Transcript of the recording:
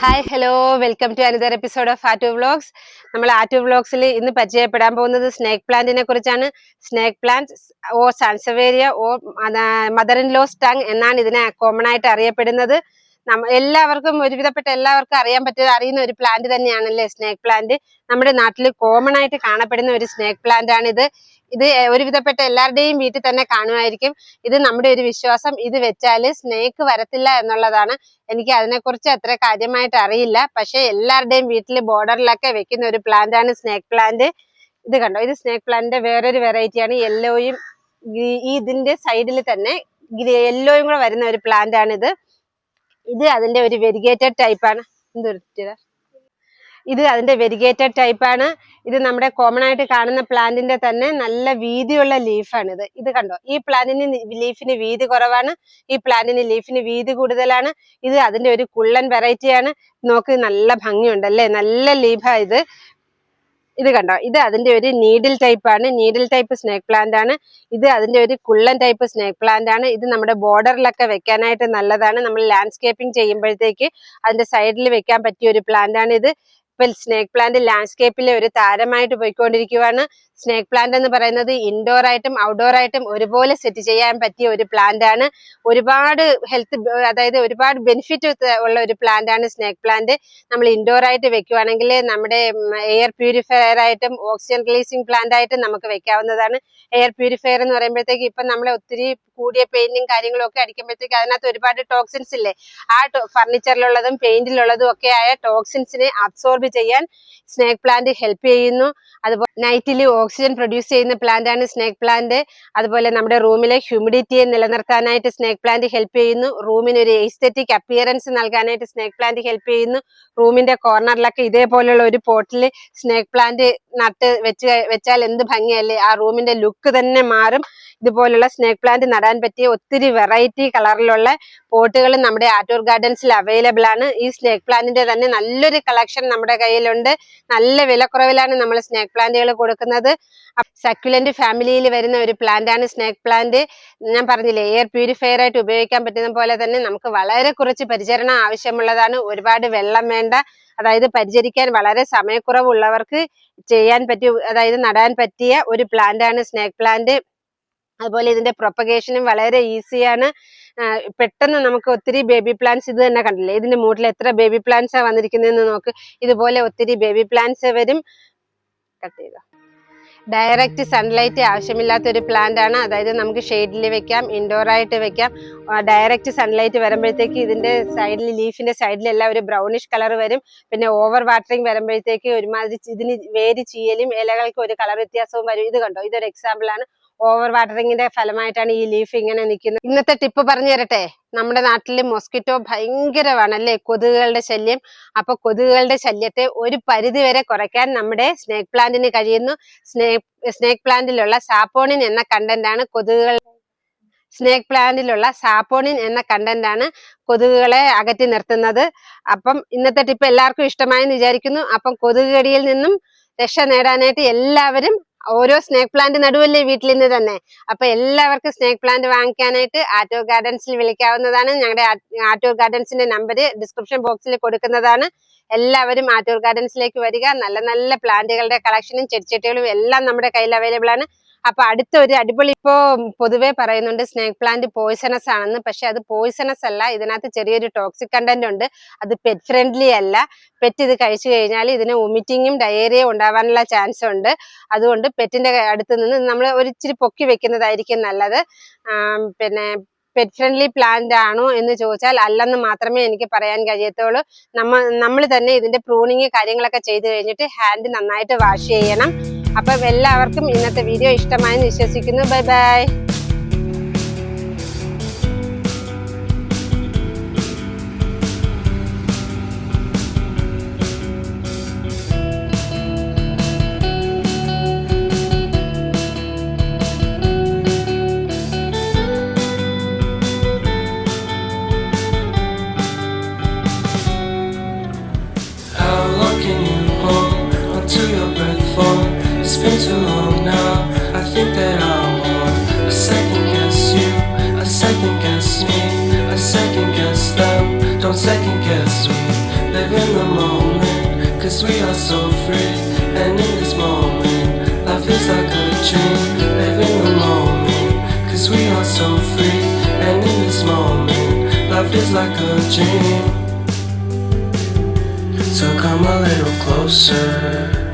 hi hello welcome to another episode of ആറ്റു vlogs നമ്മൾ ആറ്റു ബ്ലോക്സിൽ ഇന്ന് പരിചയപ്പെടാൻ പോകുന്നത് സ്നേക്ക് പ്ലാന്റിനെ കുറിച്ചാണ്. Snake plant or sansevieria or mother in law's tongue എന്നാണ് ഇതിനെ കോമൺ ആയിട്ട് അറിയപ്പെടുന്നത്. എല്ലാവർക്കും ഒരുവിധപ്പെട്ട എല്ലാവർക്കും അറിയാൻ പറ്റിയ അറിയുന്ന ഒരു പ്ലാന്റ് തന്നെയാണല്ലേ സ്നേക്ക് പ്ലാന്റ് നമ്മുടെ നാട്ടിൽ കോമൺ ആയിട്ട് കാണപ്പെടുന്ന ഒരു സ്നേക്ക് പ്ലാന്റ് ആണിത്. ഇത് ഒരുവിധപ്പെട്ട എല്ലാവരുടെയും വീട്ടിൽ തന്നെ കാണുമായിരിക്കും. ഇത് നമ്മുടെ ഒരു വിശ്വാസം. ഇത് വെച്ചാൽ സ്നേക്ക് വരത്തില്ല എന്നുള്ളതാണ്. എനിക്ക് അതിനെക്കുറിച്ച് അത്ര കാര്യമായിട്ട് അറിയില്ല. പക്ഷെ എല്ലാവരുടെയും വീട്ടിൽ ബോർഡറിലൊക്കെ വെക്കുന്ന ഒരു പ്ലാന്റ് ആണ് സ്നേക്ക് പ്ലാന്റ് ഇത് കണ്ടോ? ഇത് സ്നേക്ക് പ്ലാന്റിന്റെ വേറൊരു വെറൈറ്റിയാണ് യെല്ലോയും ഈ ഇതിന്റെ സൈഡിൽ തന്നെ യെല്ലോയും കൂടെ വരുന്ന ഒരു പ്ലാന്റ് ആണ് ഇത് ഇത് അതിന്റെ ഒരു വെരിഗേറ്റഡ് ടൈപ്പാണ് എന്തൊരു ഇത് അതിന്റെ വെരിഗേറ്റഡ് ടൈപ്പ് ആണ്. ഇത് നമ്മുടെ കോമൺ ആയിട്ട് കാണുന്ന പ്ലാന്റിന്റെ തന്നെ നല്ല വീതിയുള്ള ലീഫാണ് ഇത്. ഇത് കണ്ടോ? ഈ പ്ലാന്റിന് ലീഫിന് വീതി കുറവാണ്. ഈ പ്ലാന്റിന് ലീഫിന് വീതി കൂടുതലാണ്. ഇത് അതിന്റെ ഒരു കുള്ളൻ വെറൈറ്റിയാണ് നോക്ക് നല്ല ഭംഗിയുണ്ടല്ലേ നല്ല ലീഫാ ഇത്. ഇത് കണ്ടോ? ഇത് അതിന്റെ ഒരു നീഡിൽ ടൈപ്പ് ആണ്. നീഡിൽ ടൈപ്പ് സ്നേക്ക് പ്ലാന്റ് ആണ്. ഇത് അതിന്റെ ഒരു കുള്ളൻ ടൈപ്പ് സ്നേക്ക് പ്ലാന്റ് ആണ്. ഇത് നമ്മുടെ ബോർഡറിലൊക്കെ വെക്കാനായിട്ട് നല്ലതാണ്. നമ്മൾ ലാൻഡ്സ്കേപ്പിംഗ് ചെയ്യുമ്പോഴത്തേക്ക് അതിന്റെ സൈഡിൽ വെക്കാൻ പറ്റിയ ഒരു പ്ലാന്റ് ആണ് ഇത്. ഇപ്പൊ സ്നേക്ക് പ്ലാന്റ് ലാൻഡ്സ്കേപ്പിലെ ഒരു താരമായിട്ട് പോയിക്കൊണ്ടിരിക്കുകയാണ് സ്നേക്ക് പ്ലാന്റ് എന്ന് പറയുന്നത് ഇൻഡോർ ആയിട്ടും ഔട്ട്ഡോർ ആയിട്ടും ഒരുപോലെ സെറ്റ് ചെയ്യാൻ പറ്റിയ ഒരു പ്ലാന്റ് ആണ്. ഒരുപാട് ഹെൽത്ത് അതായത് ഒരുപാട് ബെനിഫിറ്റ് ഉള്ള ഒരു പ്ലാന്റ് ആണ് സ്നേക്ക് പ്ലാന്റ് നമ്മൾ ഇൻഡോർ ആയിട്ട് വെക്കുവാണെങ്കിൽ നമ്മുടെ എയർ പ്യൂരിഫയർ ആയിട്ടും ഓക്സിജൻ റിലീസിങ് പ്ലാന്റ് ആയിട്ടും നമുക്ക് വെക്കാവുന്നതാണ്. എയർ പ്യൂരിഫയർ എന്ന് പറയുമ്പോഴത്തേക്ക് ഇപ്പം നമ്മൾ ഒത്തിരി കൂടിയ പെയിന്റും കാര്യങ്ങളും ഒക്കെ അടിക്കുമ്പോഴത്തേക്ക് അതിനകത്ത് ഒരുപാട് ടോക്സിൻസ് ഇല്ലേ? ആ ഫർണിച്ചറിലുള്ളതും പെയിന്റിലുള്ളതും ഒക്കെ ആയ ടോക്സിൻസിനെ അബ്സോർബ് ചെയ്യാൻ സ്നേക്ക് പ്ലാന്റ് ഹെൽപ്പ് ചെയ്യുന്നു. അതുപോലെ നൈറ്റിൽ ഓക്സിജൻ പ്രൊഡ്യൂസ് ചെയ്യുന്ന പ്ലാന്റ് ആണ് സ്നേക്ക് പ്ലാന്റ് അതുപോലെ നമ്മുടെ റൂമിലെ ഹ്യൂമിഡിറ്റിയെ നിലനിർത്താനായിട്ട് സ്നേക്ക് പ്ലാന്റ് ഹെൽപ്പ് ചെയ്യുന്നു. റൂമിന് ഒരു എസ്തെറ്റിക് അപ്പിയറൻസ് നൽകാനായിട്ട് സ്നേക്ക് പ്ലാന്റ് ഹെൽപ്പ് ചെയ്യുന്നു. റൂമിന്റെ കോർണറിലൊക്കെ ഇതേപോലെയുള്ള ഒരു പോട്ടിൽ സ്നേക്ക് പ്ലാന്റ് നട്ട് വെച്ച് വെച്ചാൽ എന്ത് ഭംഗിയല്ലേ? ആ റൂമിന്റെ ലുക്ക് തന്നെ മാറും. ഇതുപോലുള്ള സ്നേക്ക് പ്ലാന്റ് നടാൻ പറ്റിയ ഒത്തിരി വെറൈറ്റി കളറിലുള്ള പോട്ടുകൾ നമ്മുടെ ആറ്റൂർ ഗാർഡൻസിൽ അവൈലബിൾ ആണ്. ഈ സ്നേക്ക് പ്ലാന്റിന്റെ തന്നെ നല്ലൊരു കളക്ഷൻ നമ്മുടെ കയ്യിലുണ്ട്. നല്ല വിലക്കുറവിലാണ് നമ്മൾ സ്നേക്ക് പ്ലാന്റുകൾ കൊടുക്കുന്നത്. സക്യുലന്റ് ഫാമിലിയിൽ വരുന്ന ഒരു പ്ലാന്റ് ആണ് സ്നേക്ക് പ്ലാന്റ് ഞാൻ പറഞ്ഞില്ലേ എയർ പ്യൂരിഫയർ ആയിട്ട് ഉപയോഗിക്കാൻ പറ്റുന്ന പോലെ തന്നെ നമുക്ക് വളരെ കുറച്ച് പരിചരണം ആവശ്യമുള്ളതാണ്. ഒരുപാട് വെള്ളം വേണ്ട. അതായത് പരിചരിക്കാൻ വളരെ സമയക്കുറവുള്ളവർക്ക് ചെയ്യാൻ പറ്റിയ അതായത് നടാൻ പറ്റിയ ഒരു പ്ലാന്റ് ആണ് സ്നേക്ക് പ്ലാന്റ് അതുപോലെ ഇതിന്റെ പ്രൊപ്പഗേഷനും വളരെ ഈസിയാണ് പെട്ടെന്ന് നമുക്ക് ഒത്തിരി ബേബി പ്ലാന്റ്സ് ഇത് തന്നെ കണ്ടില്ലേ? ഇതിന്റെ മൂട്ടിൽ എത്ര ബേബി പ്ലാന്റ്സാണ് വന്നിരിക്കുന്നതെന്ന് നോക്ക്. ഇതുപോലെ ഒത്തിരി ബേബി പ്ലാന്റ്സ് വരും. കട്ട് ചെയ്ത? ഡയറക്റ്റ് സൺലൈറ്റ് ആവശ്യമില്ലാത്ത ഒരു പ്ലാന്റ് ആണ് അതായത് നമുക്ക് ഷെയ്ഡിൽ വെക്കാം ഇൻഡോർ ആയിട്ട് വെക്കാം ഡയറക്റ്റ് സൺലൈറ്റ് വരുമ്പോഴത്തേക്ക് ഇതിന്റെ സൈഡിൽ ലീഫിന്റെ സൈഡിലെല്ലാം ഒരു ബ്രൗണിഷ് കളർ വരും. പിന്നെ ഓവർ വാട്ടറിങ് വരുമ്പോഴത്തേക്ക് ഒരുമാതിരി ഇതിന് വേര് ചീയലും ഇലകൾക്ക് ഒരു കളർ വ്യത്യാസവും വരും. ഇത് കണ്ടോ? ഇതൊരു എക്സാമ്പിൾ ആണ്. ഓവർ വാട്ടറിങ്ങിന്റെ ഫലമായിട്ടാണ് ഈ ലീഫ് ഇങ്ങനെ നിൽക്കുന്നത്. ഇന്നത്തെ ടിപ്പ് പറഞ്ഞു തരട്ടെ? നമ്മുടെ നാട്ടിൽ മൊസ്കിറ്റോ ഭയങ്കരമാണ് അല്ലേ? കൊതുകുകളുടെ ശല്യം. അപ്പൊ കൊതുകുകളുടെ ശല്യത്തെ ഒരു പരിധി വരെ കുറയ്ക്കാൻ നമ്മുടെ സ്നേക്ക് പ്ലാന്റിന് കഴിയുന്നു. സ്നേക് സ്നേക്ക് പ്ലാന്റിലുള്ള സാപ്പോണിൻ എന്ന കണ്ടന്റ് ആണ് കൊതുകുകൾ സ്നേക് പ്ലാന്റിലുള്ള സാപ്പോണിൻ എന്ന കണ്ടന്റ് ആണ് കൊതുകുകളെ അകറ്റി നിർത്തുന്നത്. അപ്പം ഇന്നത്തെ ടിപ്പ് എല്ലാവർക്കും ഇഷ്ടമായെന്ന് വിചാരിക്കുന്നു. അപ്പം കൊതുക് കടിയിൽ നിന്നും രക്ഷ നേടാനായിട്ട് എല്ലാവരും ഓരോ സ്നേക്ക് പ്ലാന്റ് നടുവല്ലേ വീട്ടിൽ നിന്ന് തന്നെ. അപ്പൊ എല്ലാവർക്കും സ്നേക്ക് പ്ലാന്റ് വാങ്ങിക്കാനായിട്ട് ആറ്റോ ഗാർഡൻസിൽ വിളിക്കാവുന്നതാണ്. ഞങ്ങളുടെ ആറ്റോ ഗാർഡൻസിന്റെ നമ്പർ ഡിസ്ക്രിപ്ഷൻ ബോക്സിൽ കൊടുക്കുന്നതാണ്. എല്ലാവരും ആറ്റൂർ ഗാർഡൻസിലേക്ക് വരിക. നല്ല നല്ല പ്ലാന്റുകളുടെ കളക്ഷനും ചെടിച്ചട്ടികളും എല്ലാം നമ്മുടെ കയ്യിൽ അവൈലബിൾ ആണ് അപ്പൊ അടുത്ത ഒരു അടിപൊളി ഇപ്പോ പൊതുവെ പറയുന്നുണ്ട് സ്നേക് പ്ലാന്റ് പോയിസണസ് ആണെന്ന്. പക്ഷെ അത് പോയിസണസ് അല്ല. ഇതിനകത്ത് ചെറിയൊരു ടോക്സിക് കണ്ടന്റ് ഉണ്ട്. അത് പെറ്റ് ഫ്രണ്ട്ലി അല്ല. പെറ്റ് ഇത് കഴിച്ചു കഴിഞ്ഞാൽ ഇതിന് വൊമിറ്റിങ്ങും ഡയേറിയയും ഉണ്ടാവാനുള്ള ചാൻസ് ഉണ്ട്. അതുകൊണ്ട് പെറ്റിന്റെ അടുത്ത് നിന്ന് നമ്മൾ ഒരിച്ചിരി പൊക്കി വെക്കുന്നതായിരിക്കും നല്ലത്. പിന്നെ പെറ്റ് ഫ്രണ്ട്ലി പ്ലാന്റ് ആണോ എന്ന് ചോദിച്ചാൽ അല്ലെന്ന് മാത്രമേ എനിക്ക് പറയാൻ കഴിയത്തുള്ളൂ. നമ്മൾ നമ്മൾ തന്നെ ഇതിന്റെ പ്രൂണിങ് കാര്യങ്ങളൊക്കെ ചെയ്തു കഴിഞ്ഞിട്ട് ഹാൻഡ് നന്നായിട്ട് വാഷ് ചെയ്യണം. അപ്പം എല്ലാവർക്കും ഇന്നത്തെ വീഡിയോ ഇഷ്ടമായെന്ന് വിശ്വസിക്കുന്നു. Bye bye. We are so free. And in this moment, life is like a dream. So come a little closer.